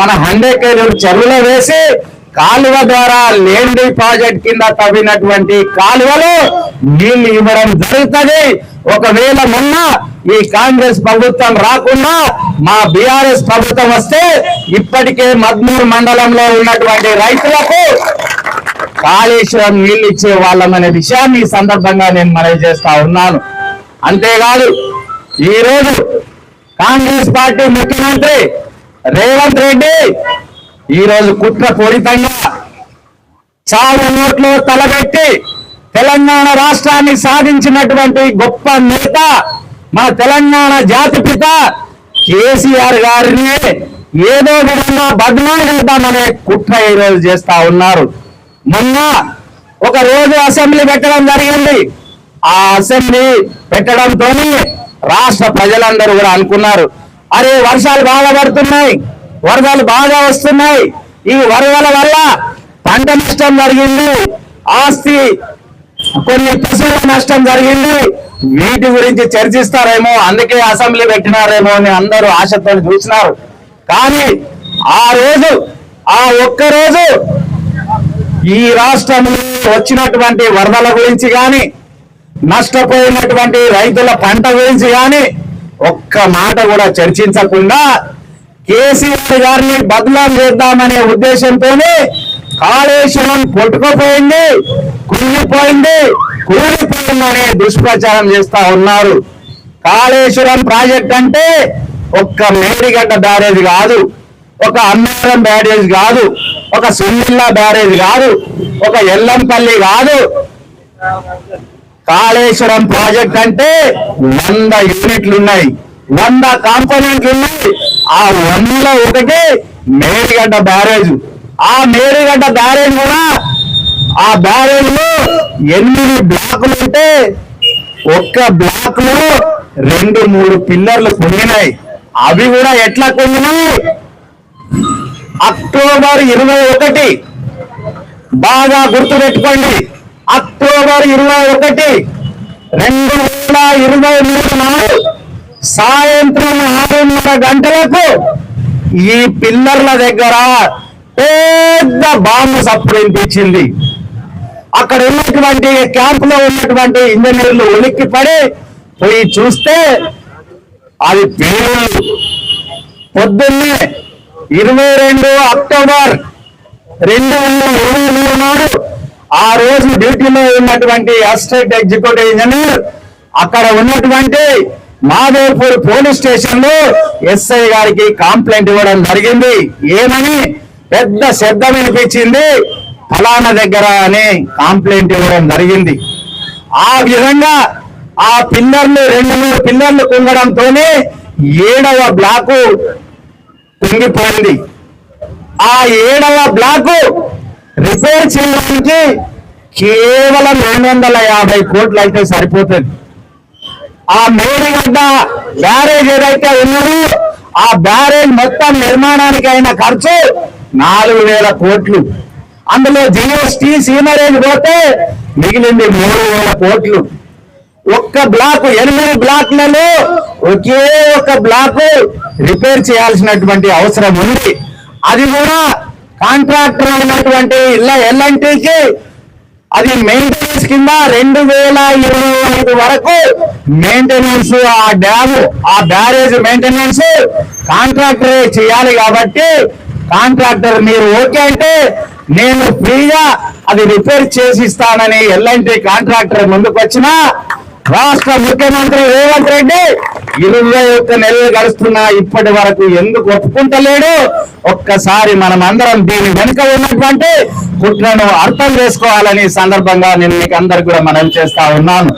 మన హండేకేలు చెరువులో వేసి కాలువ ద్వారా లేండి ప్రాజెక్ట్ కింద తవ్వినటువంటి కాలువలు నీళ్ళు ఇవ్వడం జరుగుతుంది. ఒకవేళ మొన్న ఈ కాంగ్రెస్ ప్రభుత్వం రాకుండా మా బీఆర్ఎస్ ప్రభుత్వం వస్తే ఇప్పటికే మద్మూరు మండలంలో ఉన్నటువంటి రైతులకు కాళేశ్వరం నీళ్ళు ఇచ్చే వాళ్ళమనే విషయాన్ని ఈ సందర్భంగా నేను మనవి చేస్తా ఉన్నాను. అంతేకాదు ఈ రోజు కాంగ్రెస్ పార్టీ ముఖ్యమంత్రి రేవంత్ రెడ్డి! ఈ రోజు కుట్ర పూరితంగా చావు నోట్లో తలబెట్టి తెలంగాణ రాష్ట్రాన్ని సాధించినటువంటి గొప్ప నేత మన తెలంగాణ జాతిపిత కేసీఆర్ గారిని ఏదో విధంగా బదనాలు చేద్దామనే కుట్ర ఈ రోజు చేస్తా ఉన్నారు. మొన్న ఒక రోజు అసెంబ్లీ పెట్టడం జరిగింది. ఆ అసెంబ్లీ పెట్టడంతో రాష్ట్ర ప్రజలందరూ కూడా అనుకున్నారు. అరే వర్షాలు బాగా పడుతున్నాయి. వరదలు బాగా వస్తున్నాయి. ఈ వరదల వల్ల పంట నష్టం జరిగింది. ఆస్తి కొన్ని పశువుల నష్టం జరిగింది. వీటి గురించి చర్చిస్తారేమో అందుకే అసెంబ్లీ పెట్టినారేమో అని అందరూ ఆశతో చూసినారు. కానీ ఆ రోజు ఆ ఒక్క రోజు ఈ రాష్ట్రంలో వచ్చినటువంటి వరదల గురించి కానీ నష్టపోయినటువంటి రైతుల పంట గురించి కానీ ఒక్క మాట కూడా చర్చించకుండా కేసీఆర్ గారిని బదలాం చేద్దామనే ఉద్దేశంతోనే కాళేశ్వరం కొట్టుకుపోయింది కుళ్ళిపోయింది కూలిపోయిందనే దుష్ప్రచారం చేస్తా ఉన్నారు. కాళేశ్వరం ప్రాజెక్ట్ అంటే ఒక్క మేడిగడ్డ బ్యారేజ్ కాదు ఒక అన్నారం బ్యారేజ్ కాదు ఒక సున్నిల్లా బ్యారేజ్ కాదు ఒక ఎల్లంపల్లి కాదు. కాళేశ్వరం ప్రాజెక్ట్ అంటే వంద యూనిట్లు ఉన్నాయి. వంద కాంపోనెంట్లు ఉన్నాయి. ఆ వందలో ఒకటి మేడిగడ్డ బ్యారేజ్. ఆ మేడిగడ్డ బ్యారేజ్ కూడా ఆ బ్యారేజ్లో ఎనిమిది బ్లాకులు ఉంటే ఒక్క బ్లాక్లో రెండు మూడు పిల్లర్లు పొంగినాయి. అవి కూడా ఎట్లా పొంగినాయి? అక్టోబర్ ఇరవై ఒకటి. బాగా గుర్తుపెట్టుకోండి. అక్టోబర్ ఇరవై ఒకటి రెండు వేల ఇరవై మూడు నాడు సాయంత్రం ఆరున్నర గంటలకు ఈ పిల్లర్ల దగ్గర పెద్ద బాంబు సప్పుడు వినిపించింది అక్కడ ఉన్నటువంటి క్యాంప్లో ఉన్నటువంటి ఇంజనీర్లు ఉలిక్కి పడి పోయి చూస్తే అది పేరు పొద్దున్నే ఇరవై రెండు అక్టోబర్ రెండు వేల ఇరవై రోజు డ్యూటీలో ఉన్నటువంటి అసిస్టెంట్ ఎగ్జిక్యూటివ్ ఇంజనీర్ అక్కడ ఉన్నటువంటి మాధవపూర్ పోలీస్ స్టేషన్లో ఎస్ఐ గారికి కంప్లైంట్ ఇవ్వడం జరిగింది. ఏమని? పెద్ద శబ్దం వినిపించింది ఫలానా దగ్గర అని కంప్లైంట్ ఇవ్వడం జరిగింది. ఆ విధంగా ఆ పిల్లర్లు రెండు మూడు పిల్లర్లు కుంగడంతోనే ఏడవ బ్లాకు కుంగిపోయింది. ఆ ఏడవ బ్లాకు రిపేర్ చేయడానికి కేవలం రెండు వందల యాభై కోట్లు అయితే సరిపోతుంది. ఆ మేడిగడ్డ బ్యారేజ్ ఏదైతే ఉన్నదో ఆ బ్యారేజ్ మొత్తం నిర్మాణానికి అయిన ఖర్చు నాలుగు వేల కోట్లు. అందులో జిఎస్టీ సీమరేజ్ పోతే మిగిలింది మూడు వేల కోట్లు. ఒక్క బ్లాక్ ఎనిమిది బ్లాక్లలో ఒకే ఒక బ్లాక్ రిపేర్ చేయాల్సినటువంటి అవసరం ఉంది. అది కూడా కాంట్రాక్టర్ అయినటువంటి ఇళ్ళ ఎల్ఎన్టీకి అది మెయింటెనెన్స్ కింద రెండు వేల ఇరవై ఐదు వరకు మెయింటెనెన్స్ ఆ డ్యామ్ ఆ బ్యారేజ్ మెయింటెనెన్స్ కాంట్రాక్టర్ చేయాలి కాబట్టి కాంట్రాక్టర్ మీరు ఓకే అంటే నేను ఫ్రీగా అది రిపేర్ చేసి ఇస్తానని ఎల్ఎన్టీ కాంట్రాక్టర్ ముందుకు వచ్చిన రాష్ట్ర ముఖ్యమంత్రి రేవంత్ రెడ్డి ఇరవై ఒక్క నెలలు గడుస్తున్నా ఇప్పటి వరకు ఎందుకు ఒప్పుకుంటలేడు? ఒక్కసారి మనం అందరం దీని వెనుక ఉన్నటువంటి కుట్రను అర్థం చేసుకోవాలని సందర్భంగా నేను మీకు అందరికి కూడా మనం చేస్తా ఉన్నాను.